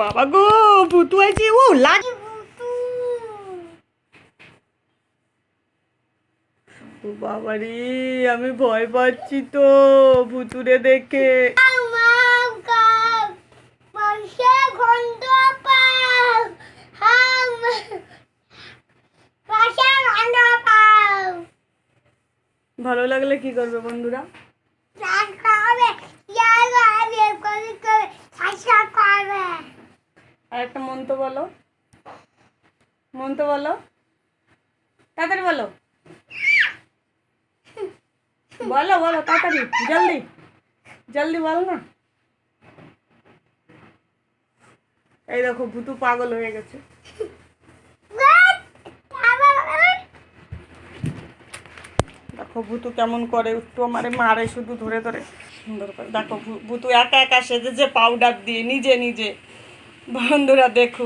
বাবা গো ভুতু আছে ও লাগ বাবা রে আমি ভয় পাচ্ছি তো ভুতুরে দেখে। ভালো লাগলে কি করবে বন্ধুরা? আর একটা মন্ত্র বলো। মন্ত্র বলো। তাড়াতাড়ি বলো। বলো বলো তাড়াতাড়ি জলদি। জলদি বলো না। এই দেখো ভুতু পাগল হয়ে গেছে। দেখো ভুতু কেমন করে? একটু আমারে মারে শুধু ধরে ধরে। সুন্দর করে। দেখো ভুতু একা একা সেজে যে পাউডার দিয়ে, নিজে নিজে। বন্ধুরা দেখুন।